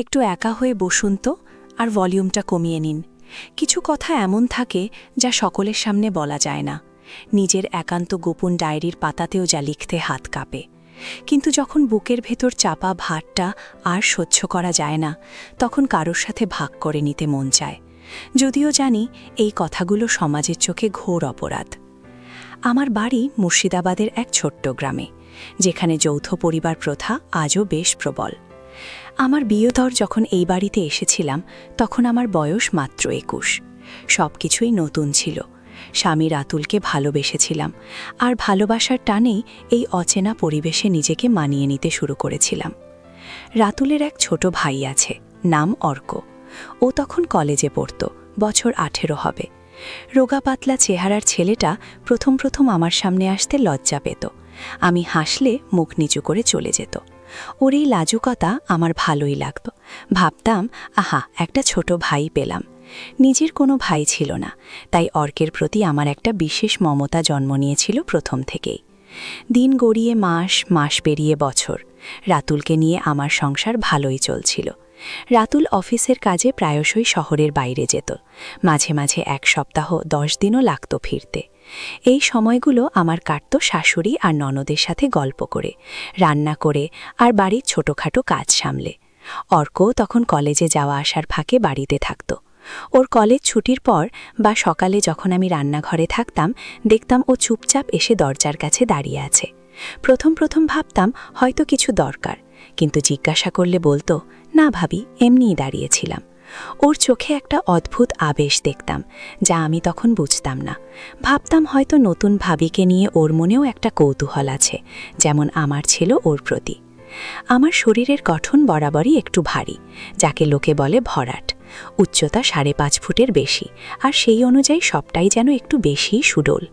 একটু একা হয়ে বসুন তো, আর ভলিউমটা কমিয়ে নিন। কিছু কথা এমন থাকে যা সকলের সামনে বলা যায় না। নিজের একান্ত গোপন ডায়েরির পাতাতেও যা লিখতে হাত কাঁপে। কিন্তু যখন বুকের ভেতর চাপা ভাতটা আর সহ্য করা যায় না, তখন কারোর সাথে ভাগ করে নিতে মন চায়। যদিও জানি এই কথাগুলো সমাজের চোখে ঘোর অপরাধ। আমার বাড়ি মুর্শিদাবাদের এক ছোট্ট গ্রামে, যেখানে যৌথ পরিবার প্রথা আজও বেশ প্রবল। আমার বিয়েতর যখন এই বাড়িতে এসেছিলাম, তখন আমার বয়স মাত্র একুশ। সব কিছুই নতুন ছিল। স্বামী রাতুলকে ভালোবেসেছিলাম আর ভালোবাসার টানেই এই অচেনা পরিবেশে নিজেকে মানিয়ে নিতে শুরু করেছিলাম। রাতুলের এক ছোট ভাই আছে, নাম অর্ক। ও তখন কলেজে পড়ত, বছর আঠেরো হবে। রোগা পাতলা চেহারার ছেলেটা প্রথম প্রথম আমার সামনে আসতে লজ্জা পেত। আমি হাসলে মুখ নিচু করে চলে যেত। ওর এই লাজুকতা আমার ভালোই লাগত। ভাবতাম, আহা, একটা ছোট ভাই পেলাম। নিজের কোনো ভাই ছিল না, তাই অর্কের প্রতি আমার একটা বিশেষ মমতা জন্ম নিয়েছিল প্রথম থেকেই। দিন গড়িয়ে মাস মাস পেরিয়ে বছর, রাতুলকে নিয়ে আমার সংসার ভালোই চলছিল। রাতুল অফিসের কাজে প্রায়শই শহরের বাইরে যেত। মাঝে মাঝে এক সপ্তাহ, দশ দিনও লাগত ফিরতে। এই সময়গুলো আমার কাটত শাশুড়ি আর ননদের সাথে গল্প করে, রান্না করে আর বাড়ির ছোটোখাটো কাজ সামলে। অর্ক তখন কলেজে যাওয়া আসার ফাঁকে বাড়িতে থাকত। ওর কলেজ ছুটির পর বা সকালে যখন আমি রান্নাঘরে থাকতাম, দেখতাম ও চুপচাপ এসে দরজার কাছে দাঁড়িয়ে আছে। প্রথম প্রথম ভাবতাম হয়তো কিছু দরকার, কিন্তু জিজ্ঞাসা করলে বলতো, না ভাবি, এমনিই দাঁড়িয়েছিলাম। ওর চোখে একটা অদ্ভুত আবেশ দেখতাম, যা আমি তখন বুঝতাম না। ভাবতাম হয়তো নতুন ভাবিকে নিয়ে ওর মনেও একটা কৌতূহল আছে, যেমন আমার ছিল ওর প্রতি। আমার শরীরের গঠন বরাবরই একটু ভারী, যাকে লোকে বলে ভরাট। উচ্চতা সাড়ে পাঁচ ফুটের বেশি, আর সেই অনুযায়ী সবটাই যেন একটু বেশিই সুডোল।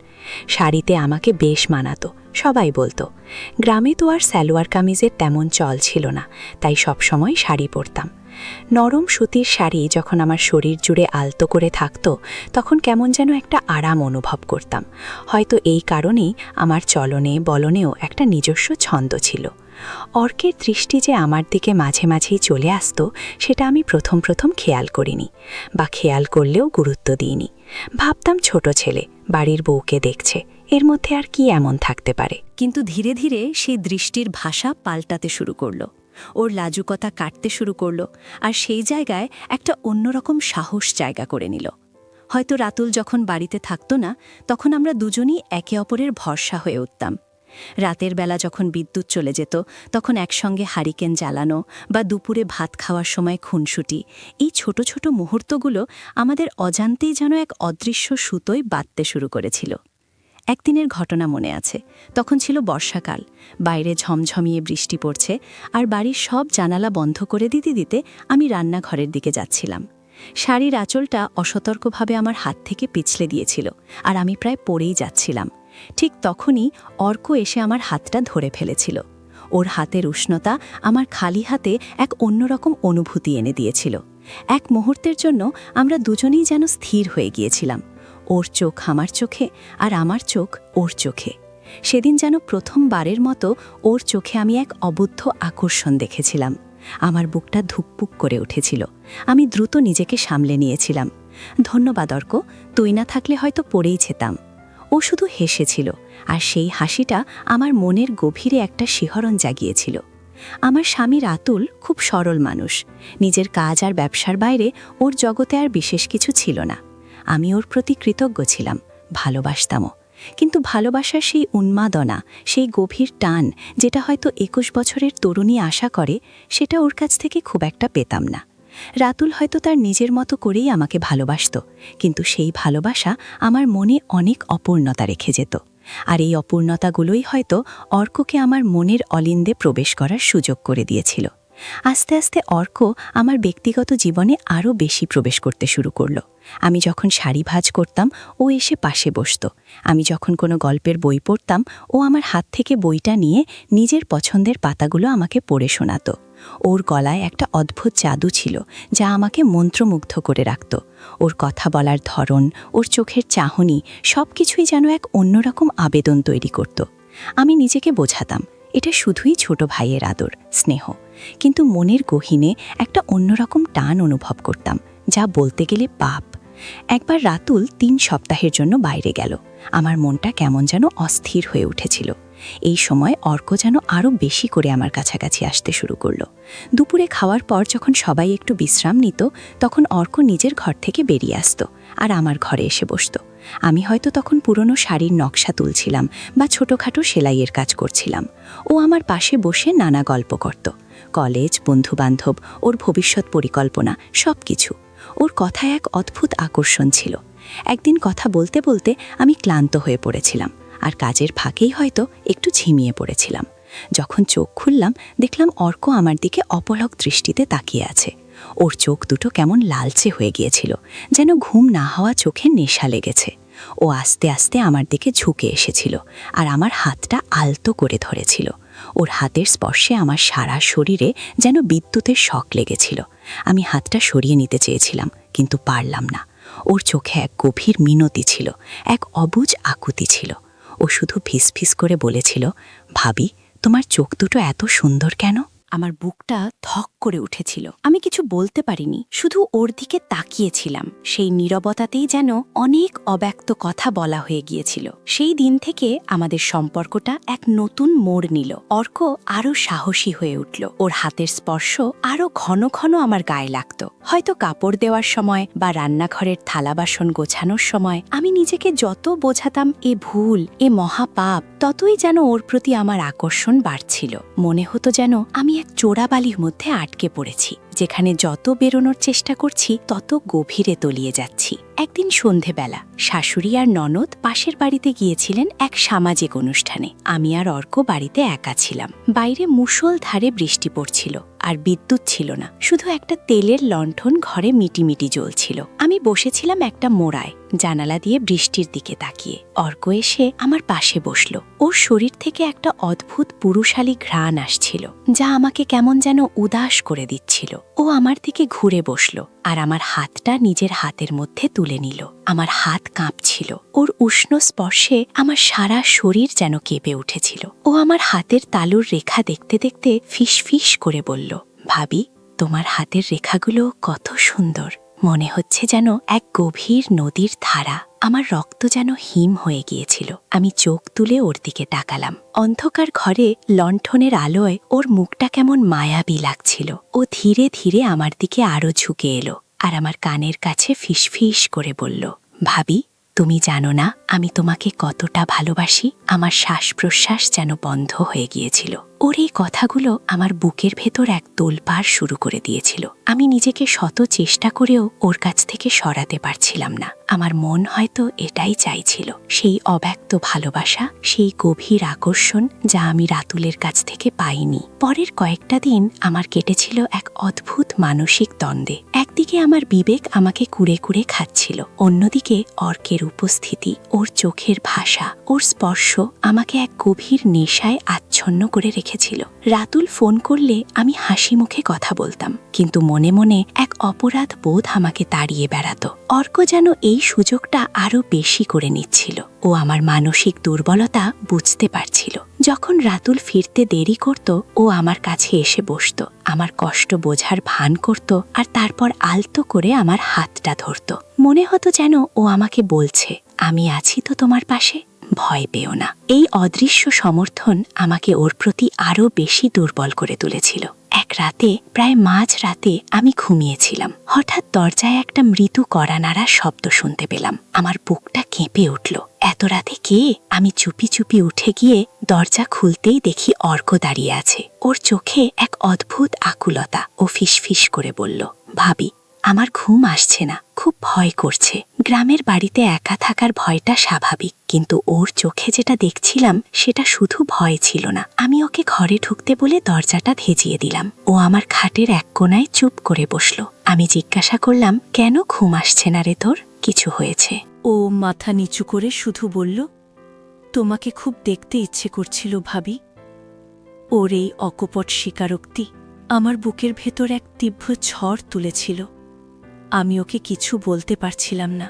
শাড়িতে আমাকে বেশ মানাতো, সবাই বলতো। গ্রামে তো আর স্যালোয়ার কামিজের তেমন চল ছিল না, তাই সবসময় শাড়ি পরতাম। নরম সুতির শাড়ি যখন আমার শরীর জুড়ে আলতো করে থাকত, তখন কেমন যেন একটা আরাম অনুভব করতাম। হয়তো এই কারণেই আমার চলনে বলনেও একটা নিজস্ব ছন্দ ছিল। অর্কের দৃষ্টি যে আমার দিকে মাঝে মাঝেই চলে আসতো, সেটা আমি প্রথম প্রথম খেয়াল করিনি বা খেয়াল করলেও গুরুত্ব দিইনি। ভাবতাম ছোট ছেলে, বাড়ির বউকে দেখছে, এর মধ্যে আর কি এমন থাকতে পারে? কিন্তু ধীরে ধীরে সেই দৃষ্টির ভাষা পাল্টাতে শুরু করল। ওর লাজুকতা কাটতে শুরু করল আর সেই জায়গায় একটা অন্যরকম সাহস জায়গা করে নিল। হয়তো রাতুল যখন বাড়িতে থাকতো না, তখন আমরা দুজনই একে অপরের ভরসা হয়ে উঠতাম। রাতের বেলা যখন বিদ্যুৎ চলে যেত, তখন একসঙ্গে হারিকেন জ্বালানো বা দুপুরে ভাত খাওয়ার সময় খুনসুটি, এই ছোট ছোট মুহূর্তগুলো আমাদের অজান্তেই যেন এক অদৃশ্য সুতোয় বাঁধতে শুরু করেছিল। একদিনের ঘটনা মনে আছে। তখন ছিল বর্ষাকাল। বাইরে ঝমঝমিয়ে বৃষ্টি পড়ছে আর বাড়ির সব জানালা বন্ধ করে দিতে দিতে আমি রান্নাঘরের দিকে যাচ্ছিলাম। শাড়ির আঁচলটা অসতর্কভাবে আমার হাত থেকে পিছলে দিয়েছিল আর আমি প্রায় পড়েই যাচ্ছিলাম। ঠিক তখনই অর্ক এসে আমার হাতটা ধরে ফেলেছিল। ওর হাতের উষ্ণতা আমার খালি হাতে এক অন্যরকম অনুভূতি এনে দিয়েছিল। এক মুহূর্তের জন্য আমরা দুজনেই যেন স্থির হয়ে গিয়েছিলাম। ওর চোখ আমার চোখে আর আমার চোখ ওর চোখে। সেদিন যেন প্রথমবারের মতো ওর চোখে আমি এক অবুদ্ধ আকর্ষণ দেখেছিলাম। আমার বুকটা ধুকপুক করে উঠেছিল। আমি দ্রুত নিজেকে সামলে নিয়েছিলাম। ধন্যবাদ, অর্ক। তুই না থাকলে হয়তো পড়েই ছেতাম ও শুধু হেসেছিল আর সেই হাসিটা আমার মনের গভীরে একটা শিহরণ জাগিয়েছিল। আমার স্বামী রাতুল খুব সরল মানুষ। নিজের কাজ আর ব্যবসার বাইরে ওর জগতে আর বিশেষ কিছু ছিল না। আমি ওর প্রতি কৃতজ্ঞ ছিলাম, ভালোবাসতামও। কিন্তু ভালোবাসার সেই উন্মাদনা, সেই গভীর টান, যেটা হয়তো একুশ বছরের তরুণী আশা করে, সেটা ওর কাছ থেকে খুব একটা পেতাম না। রাতুল হয়তো তার নিজের মতো করেই আমাকে ভালোবাসত, কিন্তু সেই ভালোবাসা আমার মনে অনেক অপূর্ণতা রেখে যেত। আর এই অপূর্ণতাগুলোই হয়তো অর্ককে আমার মনের অলিন্দে প্রবেশ করার সুযোগ করে দিয়েছিল। আস্তে আস্তে অর্ক আমার ব্যক্তিগত জীবনে আরও বেশি প্রবেশ করতে শুরু করল। আমি যখন শাড়ি ভাজ করতাম, ও এসে পাশে বসত। আমি যখন কোনো গল্পের বই পড়তাম, ও আমার হাত থেকে বইটা নিয়ে নিজের পছন্দের পাতাগুলো আমাকে পড়ে শোনাতো। ওর গলায় একটা অদ্ভুত জাদু ছিল, যা আমাকে মন্ত্রমুগ্ধ করে রাখত। ওর কথা বলার ধরন, ওর চোখের চাহনি সব কিছুই যেন এক অন্যরকম আবেদন তৈরি করত। আমি নিজেকে বোঝাতাম, এটা শুধুই ছোট ভাইয়ের আদর, স্নেহ। কিন্তু মনের গহীনে একটা অন্যরকম টান অনুভব করতাম, যা বলতে গেলে পাপ। একবার রাতুল তিন সপ্তাহের জন্য বাইরে গেল। আমার মনটা কেমন যেন অস্থির হয়ে উঠেছিল। এই সময় অর্ক যেন আরও বেশি করে আমার কাছাকাছি আসতে শুরু করল। দুপুরে খাওয়ার পর যখন সবাই একটু বিশ্রাম নিত, তখন অর্ক নিজের ঘর থেকে বেরিয়ে আসত আর আমার ঘরে এসে বসত। আমি হয়তো তখন পুরনো শাড়ির নকশা তুলছিলাম বা ছোটোখাটো সেলাইয়ের কাজ করছিলাম। ও আমার পাশে বসে নানা গল্প করত। কলেজ, বন্ধুবান্ধব, ওর ভবিষ্যৎ পরিকল্পনা সব কিছু ওর কথায় এক অদ্ভুত আকর্ষণ ছিল। একদিন কথা বলতে বলতে আমি ক্লান্ত হয়ে পড়েছিলাম, আর কাজের ফাঁকেই হয়তো একটু ঝিমিয়ে পড়েছিলাম। যখন চোখ খুললাম, দেখলাম অর্ক আমার দিকে অপলক দৃষ্টিতে তাকিয়ে আছে। ওর চোখ দুটো কেমন লালচে হয়ে গিয়েছিল, যেন ঘুম না হওয়া চোখে নেশা লেগেছে। ও আস্তে আস্তে আমার দিকে ঝুঁকে এসেছিল, আর আমার হাতটা আলতো করে ধরেছিল। ওর হাতের স্পর্শে আমার সারা শরীরে যেন বিদ্যুতের শখ লেগেছিল। আমি হাতটা সরিয়ে নিতে চেয়েছিলাম, কিন্তু পারলাম না। ওর চোখে এক গভীর মিনতি ছিল, এক অবুজ আকুতি ছিল। ও শুধু ফিস ফিস করে বলেছিল, ভাবি, তোমার চোখ দুটো এত সুন্দর কেন? আমার বুকটা ধক করে উঠেছিল। আমি কিছু বলতে পারিনি, শুধু ওর দিকে তাকিয়েছিলাম। সেই নীরবতাতেই যেন অনেক অব্যক্ত কথা বলা হয়ে গিয়েছিল। সেই দিন থেকে আমাদের সম্পর্কটা এক নতুন মোড় নিল। অর্ক আরও সাহসী হয়ে উঠল। ওর হাতের স্পর্শ আরও ঘন ঘন আমার গায়ে লাগত। হয়তো কাপড় দেওয়ার সময় বা রান্নাঘরের থালা বাসন গোছানোর সময় আমি নিজেকে যত বোঝাতাম এ ভুল, এ মহাপাপ, ততই যেন ওর প্রতি আমার আকর্ষণ বাড়ছিল। মনে হতো যেন আমি এক চোরাবালির মধ্যে আটকে পড়েছি। যেখানে যত বেরোনোর চেষ্টা করছি, তত গভীরে তলিয়ে যাচ্ছি। একদিন সন্ধেবেলা, শাশুড়ি আর ননদ পাশের বাড়িতে গিয়েছিলেন এক সামাজিক অনুষ্ঠানে। আমি আর অর্ক বাড়িতে একা ছিলাম। বাইরে মুষল ধারে বৃষ্টি পড়ছিল। আর বিদ্যুৎ ছিল না। শুধু একটা তেলের লণ্ঠন ঘরে মিটিমিটি জ্বলছিল। আমি বসেছিলাম একটা মোড়ায়, জানালা দিয়ে বৃষ্টির দিকে তাকিয়ে। অর্ক এসে আমার পাশে বসল। ওর শরীর থেকে একটা অদ্ভুত পুরুষালী ঘ্রাণ আসছিল, যা আমাকে কেমন যেন উদাস করে দিচ্ছিল। ও আমার দিকে ঘুরে বসল আর আমার হাতটা নিজের হাতের মধ্যে তুলে নিল। আমার হাত কাঁপছিল। ওর উষ্ণ স্পর্শে আমার সারা শরীর যেন কেঁপে উঠেছিল। ও আমার হাতের তালুর রেখা দেখতে দেখতে ফিস ফিস করে বলল ভাবি, তোমার হাতের রেখাগুলো কত সুন্দর। মনে হচ্ছে যেন এক গভীর নদীর ধারা। আমার রক্ত যেন হিম হয়ে গিয়েছিল। আমি চোখ তুলে ওর দিকে তাকালাম। অন্ধকার ঘরে লণ্ঠনের আলোয় ওর মুখটা কেমন মায়াবী লাগছিল। ও ধীরে ধীরে আমার দিকে আরও ঝুঁকে এলো আর আমার কানের কাছে ফিসফিস করে বলল, ভাবি, তুমি জানো না আমি তোমাকে কতটা ভালোবাসি? আমার শ্বাস প্রশ্বাস যেন বন্ধ হয়ে গিয়েছিল। ওর এই কথাগুলো আমার বুকের ভেতর এক তোলপাড় শুরু করে দিয়েছিল। আমি নিজেকে শত চেষ্টা করেও ওর কাছ থেকে সরাতে পারছিলাম না। আমার মন হয়তো এটাই চাইছিল। সেই অব্যক্ত ভালোবাসা, সেই গভীর আকর্ষণ যা আমি রাতুলের কাছ থেকে পাইনি। পরের কয়েকটা দিন আমার কেটেছিল এক অদ্ভুত মানসিক দ্বন্দ্বে। একদিকে আমার বিবেক আমাকে কুড়ে কুড়ে খাচ্ছিল, অন্যদিকে অর্কের উপস্থিতি, ওর চোখের ভাষা, ওর স্পর্শ আমাকে এক গভীর নেশায় আচ্ছন্ন করে রেখেছিল রাতুল ফোন করলে আমি হাসি মুখে কথা বলতাম, কিন্তু মনে মনে এক অপরাধ বোধ আমাকে তাড়িয়ে বেড়াতো। অর্ক যেন এই সুযোগটা আরও বেশি করে নিচ্ছিল। ও আমার মানসিক দুর্বলতা বুঝতে পারছিল। যখন রাতুল ফিরতে দেরি করত, ও আমার কাছে এসে বসত। আমার কষ্ট বোঝার ভান করত আর তারপর আলতো করে আমার হাতটা ধরত। মনে হতো যেন ও আমাকে বলছে, আমি আছি তো তোমার পাশে? ভয় পেও না। এই অদৃশ্য সমর্থন আমাকে ওর প্রতি আরও বেশি দুর্বল করে তুলেছিল। এক রাতে, প্রায় মাঝ রাতে আমি ঘুমিয়েছিলাম। হঠাৎ দরজায় একটা মৃদু কড়া নাড়া শব্দ শুনতে পেলাম। আমার বুকটা কেঁপে উঠল। এত রাতে কে? আমি চুপি চুপি উঠে গিয়ে দরজা খুলতেই দেখি অর্ক দাঁড়িয়ে আছে। ওর চোখে এক অদ্ভুত আকুলতা ও ফিসফিস করে বলল, ভাবি আমার ঘুম আসছে না, খুব ভয় করছে। গ্রামের বাড়িতে একা থাকার ভয়টা স্বাভাবিক, কিন্তু ওর চোখে যেটা দেখছিলাম, সেটা শুধু ভয় ছিল না। আমি ওকে ঘরে ঢুকতে বলে দরজাটা ভেজিয়ে দিলাম। ও আমার খাটের এক কোনায় চুপ করে বসল। আমি জিজ্ঞাসা করলাম, কেন ঘুম আসছে না রে তোর? কিছু হয়েছে? ও মাথা নিচু করে শুধু বলল, তোমাকে খুব দেখতে ইচ্ছে করছিল ভাবি। ওর এই অকপট স্বীকারোক্তি আমার বুকের ভেতর এক তীব্র ঝড় তুলেছিল। আমি ওকে কিছু বলতে পারছিলাম না,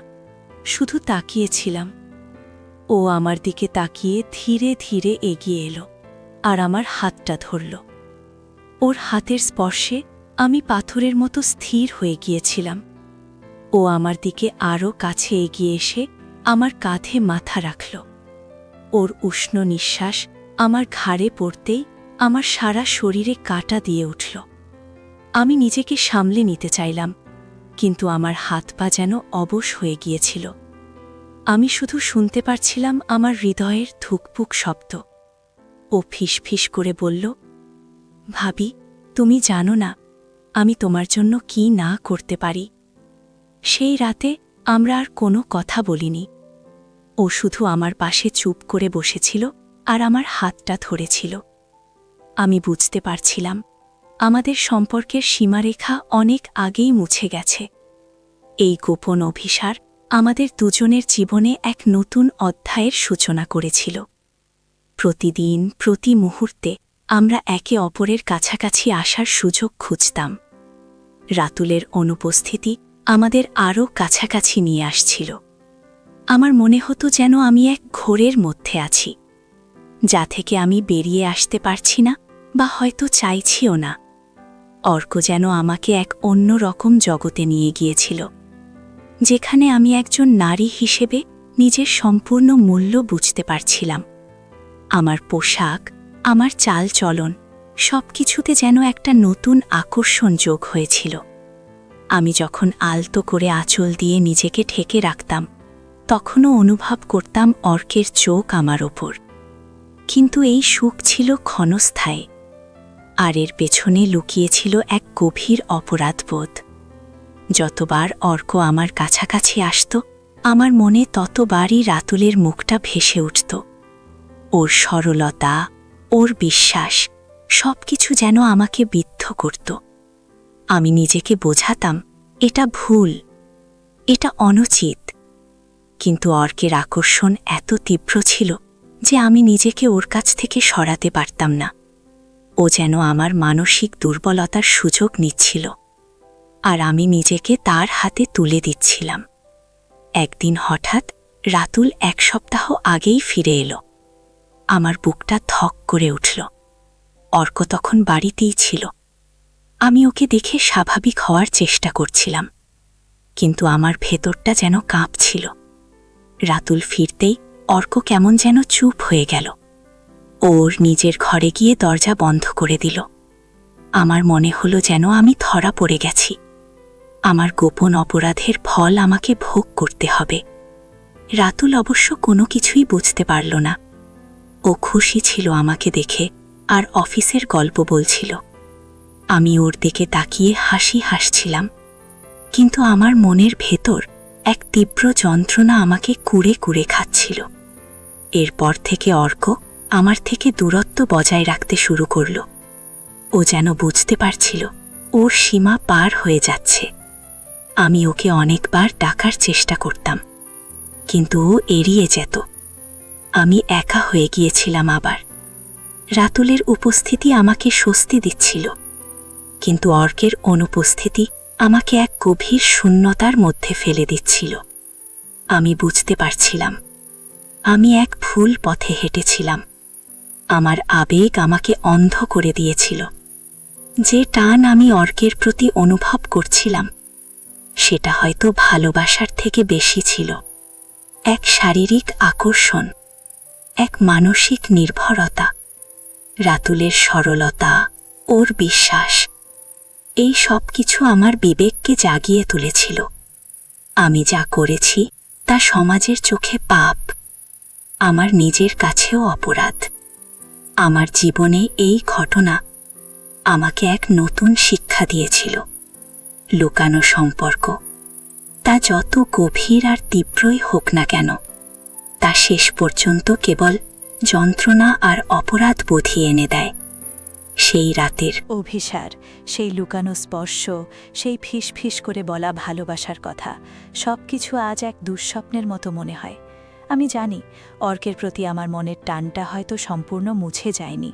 শুধু তাকিয়েছিলাম। ও আমার দিকে তাকিয়ে ধীরে ধীরে এগিয়ে এলো আর আমার হাতটা ধরল। ওর হাতের স্পর্শে আমি পাথরের মতো স্থির হয়ে গিয়েছিলাম। ও আমার দিকে আরও কাছে এগিয়ে এসে আমার কাঁধে মাথা রাখল। ওর উষ্ণ নিঃশ্বাস আমার ঘাড়ে পড়তেই আমার সারা শরীরে কাটা দিয়ে উঠল। আমি নিজেকে সামলে নিতে চাইলাম কিন্তু আমার হাত পা যেন অবশ হয়ে গিয়েছিল। আমি শুধু শুনতে পারছিলাম আমার হৃদয়ের ধুকপুক শব্দ। ও ফিস করে বলল, ভাবি, তুমি জানো না, আমি তোমার জন্য কি না করতে পারি। সেই রাতে আমরা আর কোনো কথা বলিনি। ও শুধু আমার পাশে চুপ করে বসেছিল আর আমার হাতটা ধরেছিল। আমি বুঝতে পারছিলাম আমাদের সম্পর্কের সীমারেখা অনেক আগেই মুছে গেছে। এই গোপন অভিসার আমাদের দুজনের জীবনে এক নতুন অধ্যায়ের সূচনা করেছিল। প্রতিদিন, প্রতি মুহূর্তে আমরা একে অপরের কাছাকাছি আসার সুযোগ খুঁজতাম। রাতুলের অনুপস্থিতি আমাদের আরও কাছাকাছি নিয়ে আসছিল। আমার মনে হতো যেন আমি এক ঘোরের মধ্যে আছি, যা থেকে আমি বেরিয়ে আসতে পারছি না বা হয়তো চাইছিও না। অর্ক যেন আমাকে এক অন্য রকম জগতে নিয়ে গিয়েছিল, যেখানে আমি একজন নারী হিসেবে নিজের সম্পূর্ণ মূল্য বুঝতে পারছিলাম। আমার পোশাক, আমার চাল চলন সব কিছুতে যেন একটা নতুন আকর্ষণ যোগ হয়েছিল। আমি যখন আলতো করে আঁচল দিয়ে নিজেকে ঠেকে রাখতাম, তখনও অনুভব করতাম অর্কের চোখ আমার ওপর। কিন্তু এই সুখ ছিল ক্ষণস্থায়ী। আর এর পেছনে লুকিয়েছিল এক গভীর অপরাধবোধ। যতবার অর্ক আমার কাছাকাছি আসত, আমার মনে ততবারই রাতুলের মুখটা ভেসে উঠত। ওর সরলতা, ওর বিশ্বাস সব কিছু যেন আমাকে বিদ্ধ করত। আমি নিজেকে বোঝাতাম, এটা ভুল, এটা অনুচিত। কিন্তু অর্কের আকর্ষণ এত তীব্র ছিল যে আমি নিজেকে ওর কাছ থেকে সরাতে পারতাম না। ও যেন আমার মানসিক দুর্বলতার সুযোগ নিচ্ছিল আর আমি নিজেকে তার হাতে তুলে দিচ্ছিলাম। একদিন হঠাৎ রাতুল এক সপ্তাহ আগেই ফিরে এলো। আমার বুকটা থক করে উঠল। অর্ক তখন বাড়িতেই ছিল। আমি ওকে দেখে স্বাভাবিক হওয়ার চেষ্টা করছিলাম, কিন্তু আমার ভেতরটা যেন কাঁপছিল। রাতুল ফিরতেই অর্ক কেমন যেন চুপ হয়ে গেল। ওর নিজের ঘরে গিয়ে দরজা বন্ধ করে দিল। আমার মনে হলো যেন আমি ধরা পড়ে গেছি। আমার গোপন অপরাধের ফল আমাকে ভোগ করতে হবে। রাতুল অবশ্য কোনো কিছুই বুঝতে পারল না। ও খুশি ছিল আমাকে দেখে আর অফিসের গল্প বলছিল। আমি ওর দিকে তাকিয়ে হাসি হাসছিলাম। কিন্তু আমার মনের ভেতর এক তীব্র যন্ত্রণা আমাকে কুড়ে কুড়ে খাচ্ছিল। এরপর থেকে অর্ক আমার থেকে দূরত্ব বজায় রাখতে শুরু করল। ও যেন বুঝতে পারছিল, ওর সীমা পার হয়ে যাচ্ছে। আমি ওকে অনেকবার ডাকার চেষ্টা করতাম, কিন্তু ও এড়িয়ে যেত। আমি একা হয়ে গিয়েছিলাম আবার। রাতুলের উপস্থিতি আমাকে স্বস্তি দিচ্ছিল, কিন্তু অর্কের অনুপস্থিতি আমাকে এক গভীর শূন্যতার মধ্যে ফেলে দিচ্ছিল। আমি বুঝতে পারছিলাম, আমি এক ভুল পথে হেঁটেছিলাম। আমার আবেগ আমাকে অন্ধ করে দিয়েছিল। যে টান আমি অর্কের প্রতি অনুভব করছিলাম, সেটা হয়তো ভালোবাসার থেকে বেশি ছিল। এক শারীরিক আকর্ষণ, এক মানসিক নির্ভরতা, রাতুলের সরলতা, ওর বিশ্বাস, এই সব কিছু আমার বিবেককে জাগিয়ে তুলেছিল। আমি যা করেছি তা সমাজের চোখে পাপ, আমার নিজের কাছেও অপরাধ। আমার জীবনে এই ঘটনা আমাকে এক নতুন শিক্ষা দিয়েছিল। লুকানো সম্পর্ক, তা যত গভীর আর তীব্রই হোক না কেন, তা শেষ পর্যন্ত কেবল যন্ত্রণা আর অপরাধ বোধি এনে দেয়। সেই রাতের অভিসার, সেই লুকানো স্পর্শ, সেই ফিস ফিস করে বলা ভালোবাসার কথা সব কিছু আজ এক দুঃস্বপ্নের মতো মনে হয়। আমি জানি, অর্কের প্রতি আমার মনের টানটা হয়তো সম্পূর্ণ মুছে যায়নি,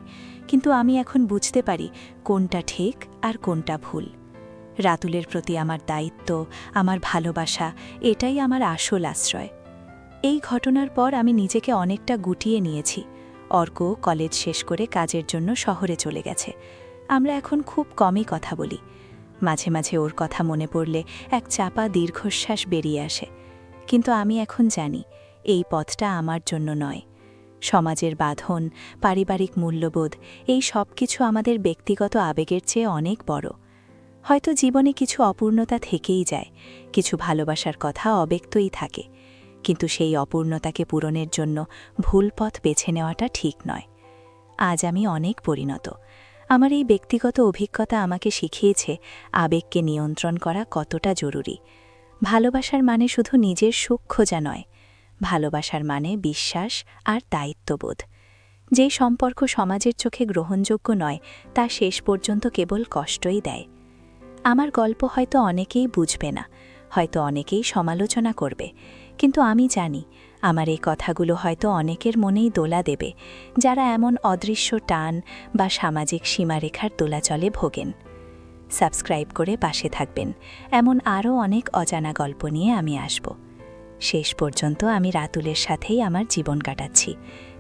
কিন্তু আমি এখন বুঝতে পারি কোনটা ঠিক আর কোনটা ভুল। রাতুলের প্রতি আমার দায়িত্ব, আমার ভালোবাসা, এটাই আমার আসল আশ্রয়। এই ঘটনার পর আমি নিজেকে অনেকটা গুটিয়ে নিয়েছি। অর্ক কলেজ শেষ করে কাজের জন্য শহরে চলে গেছে। আমরা এখন খুব কমই কথা বলি। মাঝে মাঝে ওর কথা মনে পড়লে এক চাপা দীর্ঘশ্বাস বেরিয়ে আসে। কিন্তু আমি এখন জানি এই পথটা আমার জন্য নয়। সমাজের বাঁধন, পারিবারিক মূল্যবোধ, এই সব কিছু আমাদের ব্যক্তিগত আবেগের চেয়ে অনেক বড়। হয়তো জীবনে কিছু অপূর্ণতা থেকেই যায়, কিছু ভালোবাসার কথা অব্যক্তই থাকে। কিন্তু সেই অপূর্ণতাকে পূরণের জন্য ভুল পথ বেছে নেওয়াটা ঠিক নয়। আজ আমি অনেক পরিণত। আমার এই ব্যক্তিগত অভিজ্ঞতা আমাকে শিখিয়েছে আবেগকে নিয়ন্ত্রণ করা কতটা জরুরি। ভালোবাসার মানে শুধু নিজের সুখ খোঁজা নয় ভালোবাসার মানে বিশ্বাস আর দায়িত্ববোধ। যেই সম্পর্ক সমাজের চোখে গ্রহণযোগ্য নয়, তা শেষ পর্যন্ত কেবল কষ্টই দেয়। আমার গল্প হয়তো অনেকেই বুঝবে না, হয়তো অনেকেই সমালোচনা করবে, কিন্তু আমি জানি, আমার এই কথাগুলো হয়তো অনেকের মনেই দোলা দেবে, যারা এমন অদৃশ্য টান বা সামাজিক সীমারেখার দোলাচলে ভোগেন। সাবস্ক্রাইব করে পাশে থাকবেন, এমন আরও অনেক অজানা গল্প নিয়ে আমি আসব। শেষ পর্যন্ত আমি রাতুলের সাথেই আমার জীবন কাটাচ্ছি।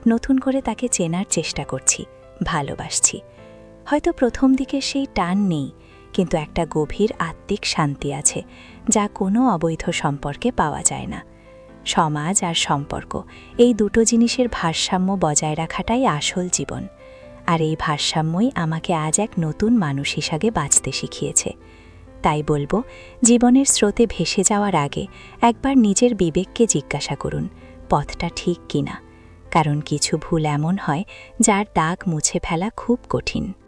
নতুন করে তাকে চেনার চেষ্টা করছি, ভালোবাসছি। হয়তো প্রথম দিকে সেই টান নেই, কিন্তু একটা গভীর আত্মিক শান্তি আছে, যা কোনো অবৈধ সম্পর্কে পাওয়া যায় না। সমাজ আর সম্পর্ক, এই দুটো জিনিসের ভারসাম্য বজায় রাখাটাই আসল জীবন। আর এই ভারসাম্যই আমাকে আজ এক নতুন মানুষ হিসাবে বাঁচতে শিখিয়েছে। তাই বলব, জীবনের স্রোতে ভেসে যাওয়ার আগে একবার নিজের বিবেককে জিজ্ঞাসা করুন, পথটা ঠিক কিনা? কারণ কিছু ভুল এমন হয় যার দাগ মুছে ফেলা খুব কঠিন।